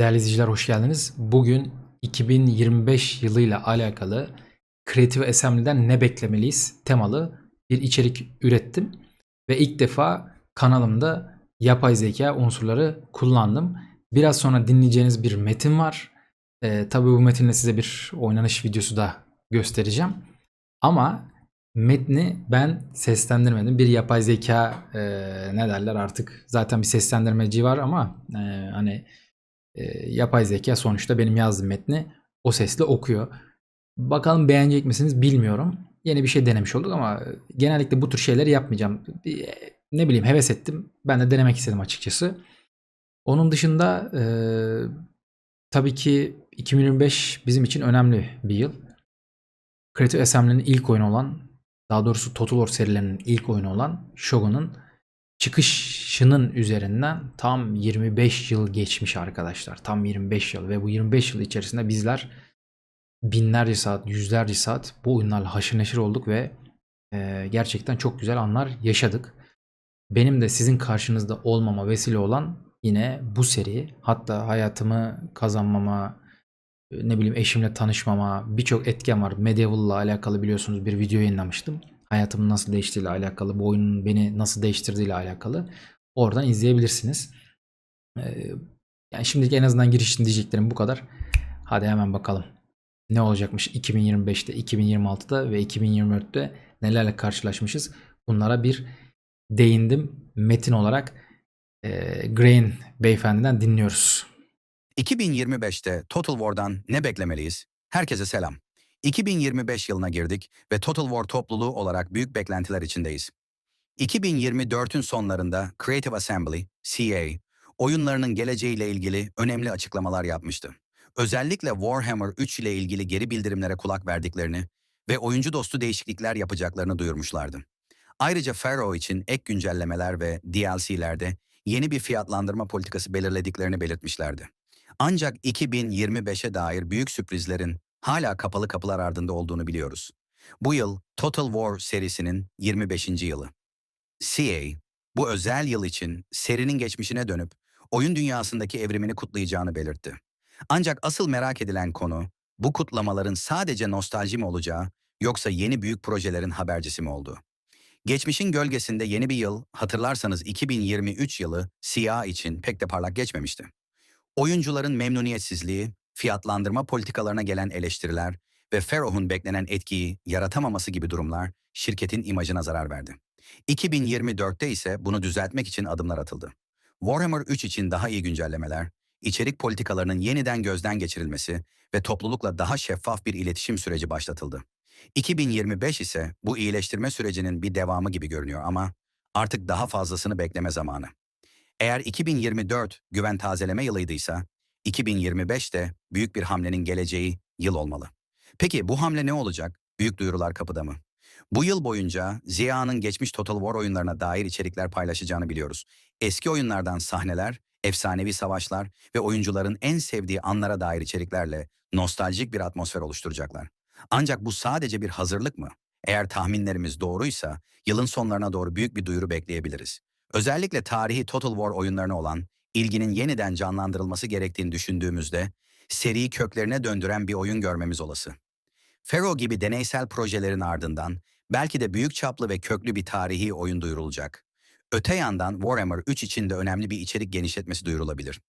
Değerli izleyiciler hoş geldiniz. Bugün 2025 yılıyla alakalı Creative Assembly'den ne beklemeliyiz temalı bir içerik ürettim. Ve ilk defa kanalımda yapay zeka unsurları kullandım. Biraz sonra dinleyeceğiniz bir metin var. Ee, tabii bu metinle size bir oynanış videosu da göstereceğim. Ama metni ben seslendirmedim. Bir yapay zeka e, ne derler artık zaten bir seslendirmeci var ama e, hani e, yapay zeka sonuçta benim yazdığım metni o sesle okuyor. Bakalım beğenecek misiniz bilmiyorum. Yeni bir şey denemiş olduk ama genellikle bu tür şeyleri yapmayacağım. Ne bileyim heves ettim. Ben de denemek istedim açıkçası. Onun dışında e, tabii ki 2025 bizim için önemli bir yıl. Creative Assembly'nin ilk oyunu olan, daha doğrusu Total War serilerinin ilk oyunu olan Shogun'un çıkışının üzerinden tam 25 yıl geçmiş arkadaşlar. Tam 25 yıl ve bu 25 yıl içerisinde bizler binlerce saat, yüzlerce saat bu oyunlarla haşır neşir olduk ve e, gerçekten çok güzel anlar yaşadık. Benim de sizin karşınızda olmama vesile olan yine bu seri. Hatta hayatımı kazanmama, ne bileyim eşimle tanışmama birçok etken var. Medieval'la alakalı biliyorsunuz bir video yayınlamıştım. Hayatımın nasıl değiştiğiyle alakalı, bu oyunun beni nasıl değiştirdiğiyle alakalı. Oradan izleyebilirsiniz. Ee, yani şimdilik en azından giriş için diyeceklerim bu kadar. Hadi hemen bakalım. Ne olacakmış 2025'te, 2026'da ve 2024'te nelerle karşılaşmışız. Bunlara bir değindim. Metin olarak e, Grain beyefendiden dinliyoruz. 2025'te Total War'dan ne beklemeliyiz? Herkese selam. 2025 yılına girdik ve Total War topluluğu olarak büyük beklentiler içindeyiz. 2024'ün sonlarında Creative Assembly, CA, oyunlarının geleceğiyle ilgili önemli açıklamalar yapmıştı. Özellikle Warhammer 3 ile ilgili geri bildirimlere kulak verdiklerini ve oyuncu dostu değişiklikler yapacaklarını duyurmuşlardı. Ayrıca Pharaoh için ek güncellemeler ve DLC'lerde yeni bir fiyatlandırma politikası belirlediklerini belirtmişlerdi. Ancak 2025'e dair büyük sürprizlerin hala kapalı kapılar ardında olduğunu biliyoruz. Bu yıl Total War serisinin 25. yılı. CA, bu özel yıl için serinin geçmişine dönüp oyun dünyasındaki evrimini kutlayacağını belirtti. Ancak asıl merak edilen konu, bu kutlamaların sadece nostalji mi olacağı yoksa yeni büyük projelerin habercisi mi olduğu. Geçmişin gölgesinde yeni bir yıl, hatırlarsanız 2023 yılı CA için pek de parlak geçmemişti. Oyuncuların memnuniyetsizliği, fiyatlandırma politikalarına gelen eleştiriler ve Pharaoh'un beklenen etkiyi yaratamaması gibi durumlar şirketin imajına zarar verdi. 2024'te ise bunu düzeltmek için adımlar atıldı. Warhammer 3 için daha iyi güncellemeler, içerik politikalarının yeniden gözden geçirilmesi ve toplulukla daha şeffaf bir iletişim süreci başlatıldı. 2025 ise bu iyileştirme sürecinin bir devamı gibi görünüyor ama artık daha fazlasını bekleme zamanı. Eğer 2024 güven tazeleme yılıydıysa, 2025 de büyük bir hamlenin geleceği yıl olmalı. Peki bu hamle ne olacak? Büyük duyurular kapıda mı? Bu yıl boyunca Ziya'nın geçmiş Total War oyunlarına dair içerikler paylaşacağını biliyoruz. Eski oyunlardan sahneler, efsanevi savaşlar ve oyuncuların en sevdiği anlara dair içeriklerle nostaljik bir atmosfer oluşturacaklar. Ancak bu sadece bir hazırlık mı? Eğer tahminlerimiz doğruysa yılın sonlarına doğru büyük bir duyuru bekleyebiliriz. Özellikle tarihi Total War oyunlarına olan ilginin yeniden canlandırılması gerektiğini düşündüğümüzde seriyi köklerine döndüren bir oyun görmemiz olası. Pharaoh gibi deneysel projelerin ardından belki de büyük çaplı ve köklü bir tarihi oyun duyurulacak. Öte yandan Warhammer 3 için de önemli bir içerik genişletmesi duyurulabilir.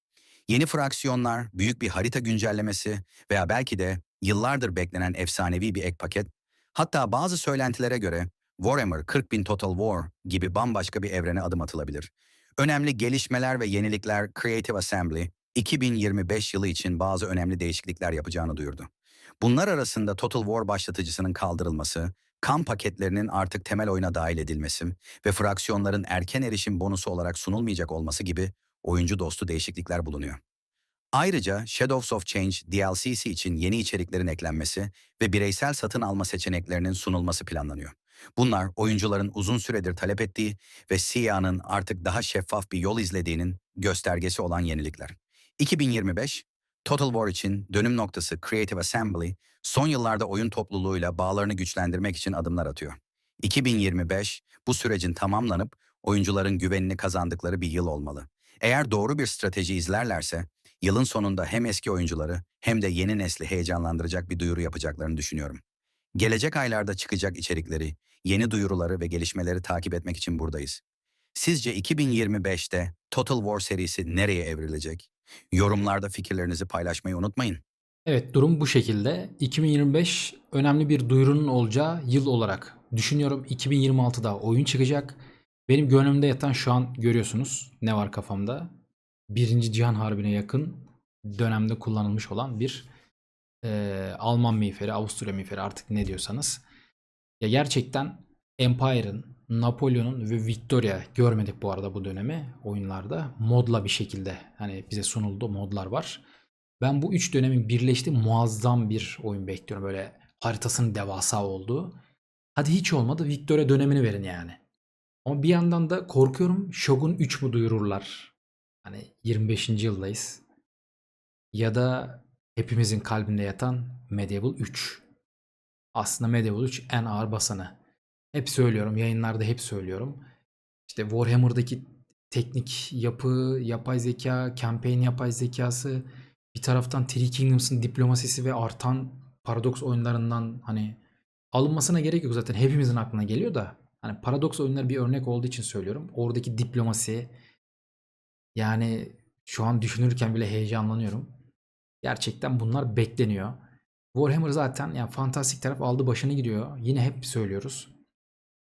Yeni fraksiyonlar, büyük bir harita güncellemesi veya belki de yıllardır beklenen efsanevi bir ek paket, hatta bazı söylentilere göre Warhammer 40.000 Total War gibi bambaşka bir evrene adım atılabilir. Önemli gelişmeler ve yenilikler Creative Assembly, 2025 yılı için bazı önemli değişiklikler yapacağını duyurdu. Bunlar arasında Total War başlatıcısının kaldırılması, kan paketlerinin artık temel oyuna dahil edilmesi ve fraksiyonların erken erişim bonusu olarak sunulmayacak olması gibi oyuncu dostu değişiklikler bulunuyor. Ayrıca Shadows of Change DLC'si için yeni içeriklerin eklenmesi ve bireysel satın alma seçeneklerinin sunulması planlanıyor. Bunlar oyuncuların uzun süredir talep ettiği ve CIA'nın artık daha şeffaf bir yol izlediğinin göstergesi olan yenilikler. 2025, Total War için dönüm noktası Creative Assembly, son yıllarda oyun topluluğuyla bağlarını güçlendirmek için adımlar atıyor. 2025, bu sürecin tamamlanıp oyuncuların güvenini kazandıkları bir yıl olmalı. Eğer doğru bir strateji izlerlerse, Yılın sonunda hem eski oyuncuları hem de yeni nesli heyecanlandıracak bir duyuru yapacaklarını düşünüyorum. Gelecek aylarda çıkacak içerikleri, yeni duyuruları ve gelişmeleri takip etmek için buradayız. Sizce 2025'te Total War serisi nereye evrilecek? Yorumlarda fikirlerinizi paylaşmayı unutmayın. Evet durum bu şekilde. 2025 önemli bir duyurunun olacağı yıl olarak düşünüyorum. 2026'da oyun çıkacak. Benim gönlümde yatan şu an görüyorsunuz ne var kafamda. Birinci Cihan Harbi'ne yakın dönemde kullanılmış olan bir eee, Alman miğferi, Avusturya miğferi artık ne diyorsanız. Ya gerçekten Empire'ın, Napolyon'un ve Victoria görmedik bu arada bu dönemi oyunlarda. Modla bir şekilde hani bize sunuldu modlar var. Ben bu üç dönemin birleştiği muazzam bir oyun bekliyorum. Böyle haritasının devasa olduğu. Hadi hiç olmadı Victoria dönemini verin yani. Ama bir yandan da korkuyorum Shogun 3 mu duyururlar? Hani 25. yıldayız. Ya da hepimizin kalbinde yatan Medieval 3. Aslında Medieval 3 en ağır basanı. Hep söylüyorum, yayınlarda hep söylüyorum. İşte Warhammer'daki teknik yapı, yapay zeka, campaign yapay zekası, bir taraftan Three Kingdoms'ın diplomasisi ve artan Paradox oyunlarından hani alınmasına gerek yok zaten hepimizin aklına geliyor da hani Paradox oyunları bir örnek olduğu için söylüyorum. Oradaki diplomasi yani şu an düşünürken bile heyecanlanıyorum. Gerçekten bunlar bekleniyor. Warhammer zaten yani fantastik taraf aldı başını gidiyor. Yine hep söylüyoruz.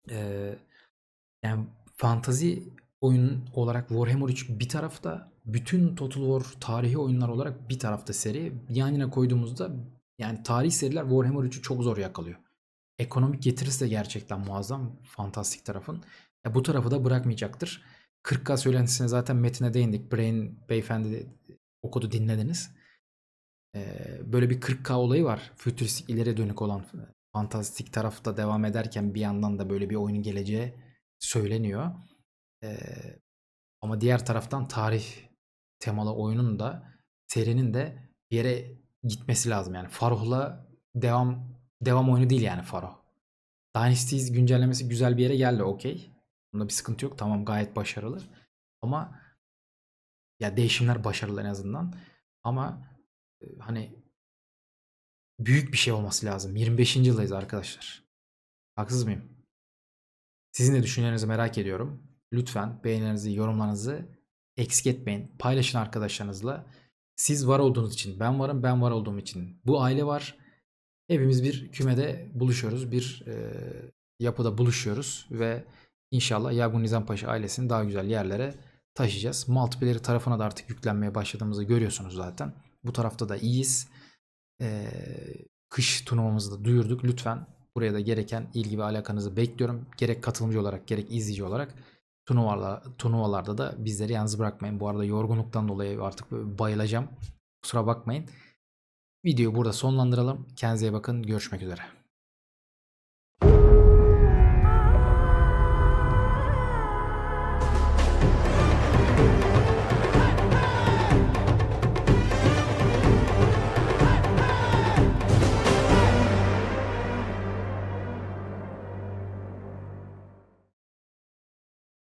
Ee, yani fantazi oyun olarak Warhammer 3 bir tarafta, bütün Total War tarihi oyunlar olarak bir tarafta seri. Yan yana koyduğumuzda yani tarih seriler Warhammer 3'ü çok zor yakalıyor. Ekonomik getirisi de gerçekten muazzam fantastik tarafın. Ya bu tarafı da bırakmayacaktır. 40K söylentisine zaten metine değindik. Brain beyefendi okudu dinlediniz. Böyle bir 40K olayı var. Fütüristik ileriye dönük olan fantastik tarafta devam ederken bir yandan da böyle bir oyunun geleceği söyleniyor. Ama diğer taraftan tarih temalı oyunun da serinin de bir yere gitmesi lazım. Yani Faroh'la devam devam oyunu değil yani Faroh. Dynasties güncellemesi güzel bir yere geldi okey. Bunda bir sıkıntı yok. Tamam gayet başarılı. Ama ya değişimler başarılı en azından. Ama hani büyük bir şey olması lazım. 25. yıldayız arkadaşlar. Haksız mıyım? Sizin de düşüncelerinizi merak ediyorum. Lütfen beğenilerinizi, yorumlarınızı eksik etmeyin. Paylaşın arkadaşlarınızla. Siz var olduğunuz için, ben varım, ben var olduğum için. Bu aile var. Hepimiz bir kümede buluşuyoruz. Bir e, yapıda buluşuyoruz ve inşallah Yagun Nizampaşa ailesini daha güzel yerlere taşıyacağız. Multiplayer tarafına da artık yüklenmeye başladığımızı görüyorsunuz zaten. Bu tarafta da iyiyiz. E, kış turnuvamızı da duyurduk. Lütfen buraya da gereken ilgi ve alakanızı bekliyorum. Gerek katılımcı olarak gerek izleyici olarak turnuvalar, turnuvalarda da bizleri yalnız bırakmayın. Bu arada yorgunluktan dolayı artık bayılacağım. Kusura bakmayın. Videoyu burada sonlandıralım. Kendinize bakın. Görüşmek üzere.